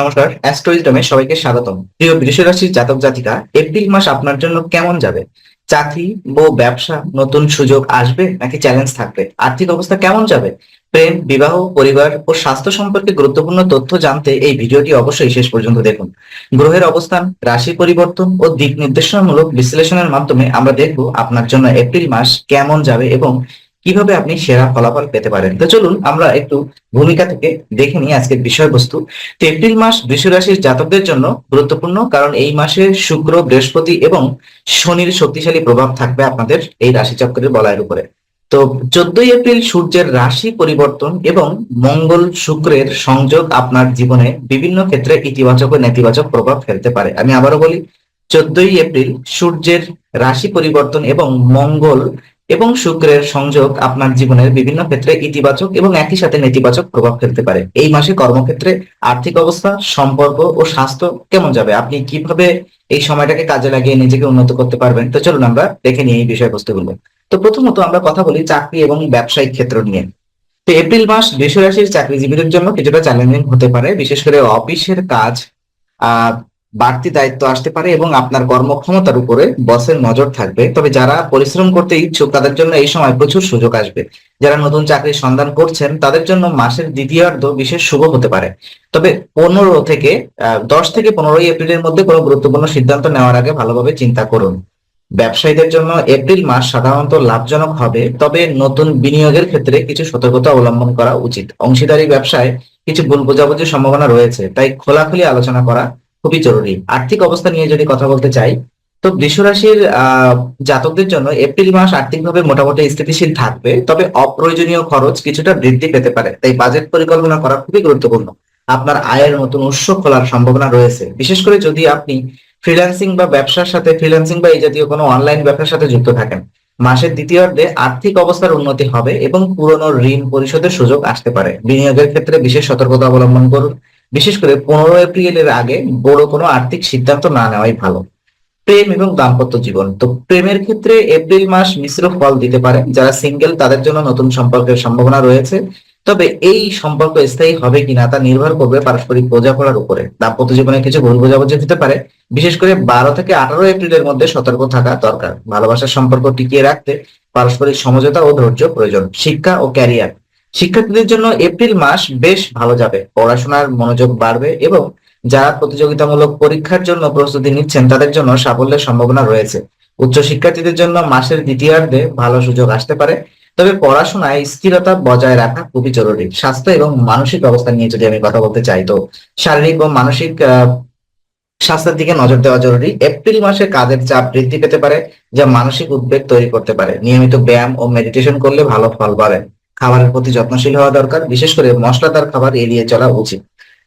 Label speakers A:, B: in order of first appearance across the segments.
A: নমস্কার, অ্যাস্ট্রোইজডমে সবাইকে স্বাগতম। প্রিয় বৃষ রাশির জাতক জাতিকা, এপ্রিল মাস আপনার জন্য কেমন যাবে? চাকরি ও ব্যবসা, নতুন সুযোগ আসবে নাকি চ্যালেঞ্জ থাকবে? আর্থিক অবস্থা কেমন যাবে? প্রেম, বিবাহ, পরিবার ও স্বাস্থ্য সম্পর্কে গুরুত্বপূর্ণ তথ্য জানতে এই ভিডিওটি অবশ্যই শেষ পর্যন্ত দেখুন। গ্রহের অবস্থান, রাশি পরিবর্তন ও দিক নির্দেশনামূলক বিশ্লেষণের মাধ্যমে আমরা দেখব আপনার জন্য এপ্রিল মাস কেমন যাবে এবং কীভাবে আপনি সেরা ফলাফল পেতে পারেন? তো চলুন আমরা একটু ভূমিকা থেকে দেখে নিই আজকের বিষয়বস্তু। তো এপ্রিল মাস রাশির জাতকদের জন্য গুরুত্বপূর্ণ কারণ এই মাসে শুক্র, বৃহস্পতি এবং শনির শক্তিশালী প্রভাব থাকবে আপনাদের এই রাশিচক্রের বলয়ের উপরে। তো চোদ্দই এপ্রিল সূর্যের রাশি পরিবর্তন এবং মঙ্গল শুক্রের সংযোগ আপনার জীবনে বিভিন্ন ক্ষেত্রে ইতিবাচক ও নেতিবাচক প্রভাব ফেলতে পারে। আমি আবারও বলি, চোদ্দই এপ্রিল সূর্যের রাশি পরিবর্তন এবং মঙ্গল এবং শুক্রের সংযোগ আপনার জীবনের বিভিন্ন ক্ষেত্রে ইতিবাচক এবং একই সাথে নেতিবাচক প্রভাব ফেলতে পারে। এই মাসে কর্মক্ষেত্রে আর্থিক অবস্থা, সম্পর্ক ও স্বাস্থ্য কেমন যাবে? আপনি কীভাবে এই সময়টাকে কাজে লাগিয়ে নিজেকে উন্নত করতে পারবেন? তো চলুন আমরা দেখে নিই এই বিষয়বস্তুগুলো। তো প্রথমত আমরা কথা বলি চাকরি এবং ব্যবসায়িক ক্ষেত্র নিয়ে। তো এপ্রিল মাস বৃষ রাশির চাকরিজীবীদের জন্য কিছুটা চ্যালেঞ্জিং হতে পারে, বিশেষ করে অফিসের কাজ বাড়তি দায়িত্ব আসতে পারে এবং আপনার কর্মক্ষমতার উপরে বসের নজর থাকবে। তবে যারা পরিশ্রম করতে ইচ্ছুক, তাদের জন্য এই সময় প্রচুর সুযোগ আসবে। যারা নতুন চাকরির সন্ধান করছেন, তাদের জন্য মাসের দ্বিতীয়ার্ধ বিশেষ শুভ হতে পারে। তবে পনেরো থেকে দশ থেকে পনেরোই এপ্রিলের মধ্যে কোনো গুরুত্বপূর্ণ সিদ্ধান্ত নেওয়ার আগে ভালোভাবে চিন্তা করুন। ব্যবসায়ীদের জন্য এপ্রিল মাস সাধারণত লাভজনক হবে, তবে নতুন বিনিয়োগের ক্ষেত্রে কিছু সতর্কতা অবলম্বন করা উচিত। অংশীদারি ব্যবসায় কিছু ভুল বোঝাবুঝির সম্ভাবনা রয়েছে, তাই খোলাখুলি আলোচনা করা খুবই জরুরি। আর্থিক অবস্থা নিয়ে যদি কথা বলতে চাই, তো বৃষরাশির জাতকদের জন্য এপ্রিল মাস আর্থিকভাবে মোটামুটি স্থিতিশীল থাকবে, তবে অপ্রয়োজনীয় খরচ কিছুটা বৃদ্ধি পেতে পারে। তাই বাজেট পরিকল্পনা করা খুবই গুরুত্বপূর্ণ। আপনার আয়ের নতুন উৎস খোলার সম্ভাবনা রয়েছে। বিশেষ করে যদি আপনি ফ্রিল্যান্সিং বা ব্যবসার সাথে ফ্রিল্যান্সিং বা এই জাতীয় কোনো অনলাইন ব্যবসার সাথে যুক্ত থাকেন, মাসের দ্বিতীয়ার্ধে আর্থিক অবস্থার উন্নতি হবে এবং পুরনো ঋণ পরিশোধের সুযোগ আসতে পারে। বিনিয়োগের ক্ষেত্রে বিশেষ সতর্কতা অবলম্বন করুন। বিশেষ করে পনেরো এপ্রিলের আগে বড় কোনো আর্থিক সিদ্ধান্ত না নেওয়াই ভালো। প্রেম এবং দাম্পত্য জীবন। তো প্রেমের ক্ষেত্রে এপ্রিল মাস মিশ্র ফল দিতে পারে। যারা সিঙ্গেল, তাদের জন্য নতুন সম্পর্কের সম্ভাবনা রয়েছে। তবে এই সম্পর্ক স্থায়ী হবে কিনা তা নির্ভর করবে পারস্পরিক বোঝাপড়ার উপরে। দাম্পত্য জীবনে কিছু ভুল বোঝাবুঝি হতে পারে। বিশেষ করে বারো থেকে আঠারো এপ্রিলের মধ্যে সতর্ক থাকা দরকার। ভালোবাসার সম্পর্ক টিকিয়ে রাখতে পারস্পরিক সমঝোতা ও ধৈর্য প্রয়োজন। শিক্ষা ও ক্যারিয়ার। শিক্ষার্থীদের জন্য এপ্রিল মাস বেশ ভালো যাবে। পড়াশোনার মনোযোগ বাড়বে এবং যারা প্রতিযোগিতামূলক পরীক্ষার জন্য প্রস্তুতি নিচ্ছেন, তাদের জন্য সাফল্যের সম্ভাবনা রয়েছে। উচ্চ শিক্ষার্থীদের জন্য মাসের দ্বিতীয়ার্ধে ভালো সুযোগ আসতে পারে, তবে পড়াশোনায় স্থিরতা বজায় রাখা খুবই জরুরি। স্বাস্থ্য এবং মানসিক অবস্থা নিয়ে যদি আমি কথা বলতে চাই, তো শারীরিক ও মানসিক স্বাস্থ্যের দিকে নজর দেওয়া জরুরি। এপ্রিল মাসে কাজের চাপ বৃদ্ধি পেতে পারে, যা মানসিক উদ্বেগ তৈরি করতে পারে। নিয়মিত ব্যায়াম ও মেডিটেশন করলে ভালো ফল পাবে খাবারের প্রতি যত্নশীল হওয়া দরকার, বিশেষ করে মশলাদার খাবার এড়িয়ে চলা উচিত।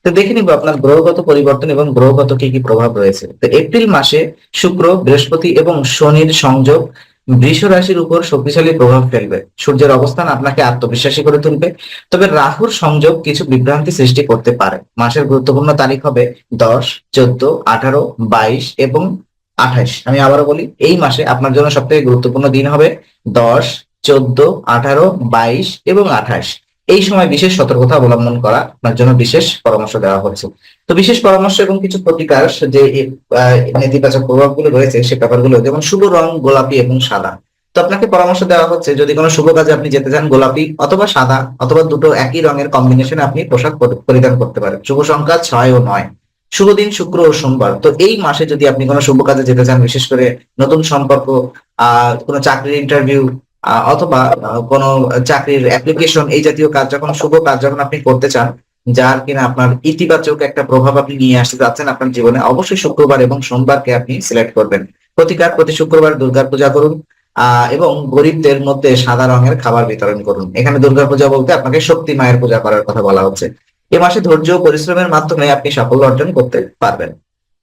A: তো দেখে নিব আপনার গ্রহগত পরিবর্তন এবং গ্রহগত কি কি প্রভাব রয়েছে। তো এপ্রিল মাসে শুক্র, বৃহস্পতি এবং শনির সংযোগ বৃষ রাশির উপর শক্তিশালী প্রভাব ফেলবে। সূর্যের অবস্থান আপনাকে আত্মবিশ্বাসী করে তুলবে। তবে রাহুর সংযোগ কিছু বিভ্রান্তি সৃষ্টি করতে পারে। মাসের গুরুত্বপূর্ণ তারিখ হবে দশ, চোদ্দ, আঠারো, বাইশ এবং আঠাইশ। আমি আবারও বলি, এই মাসে আপনার জন্য সব থেকে গুরুত্বপূর্ণ দিন হবে দশ চোদ্দ, আঠারো, বাইশ এবং আঠাশ। এই সময় বিশেষ সতর্কতা অবলম্বন করা আপনার জন্য বিশেষ পরামর্শ দেওয়া হচ্ছে। তো বিশেষ পরামর্শ এবং কিছু প্রতিকার যে নেতিবাচক প্রভাবগুলো রয়েছে সে ব্যাপারগুলো, যেমন শুভ রং গোলাপি এবং সাদা। তো আপনাকে পরামর্শ দেওয়া হচ্ছে, যদি কোনো শুভ কাজে আপনি যেতে চান গোলাপি অথবা সাদা, অথবা দুটো একই রঙের কম্বিনেশনে আপনি পোশাক পরিধান করতে পারেন। শুভ সংখ্যা ছয় ও নয়। শুভ দিন শুক্র ও সোমবার। তো এই মাসে যদি আপনি কোনো শুভ কাজে যেতে চান, বিশেষ করে নতুন সম্পর্ক আহ কোনো চাকরির ইন্টারভিউ অথবা কোনো চাকরির অ্যাপ্লিকেশন এই জাতীয় কাজ, যখন শুভ কাজ যখন আপনি করতে চান, যার কিনা আপনার ইতিবাচক একটা প্রভাব আপনি নিয়ে আসতে যাচ্ছেন আপনার জীবনে, অবশ্যই শুক্রবার এবং সোমবারকে আপনি সিলেক্ট করবেন। প্রতিকার প্রতি শুক্রবার দুর্গার পূজা করুন এবং গরিবদের মধ্যে সাদা রঙের খাবার বিতরণ করুন। এখানে দুর্গা পূজা বলতে আপনাকে শক্তি মায়ের পূজা করার কথা বলা হচ্ছে। এ মাসে ধৈর্য পরিশ্রমের মাধ্যমে আপনি সাফল্য অর্জন করতে পারবেন।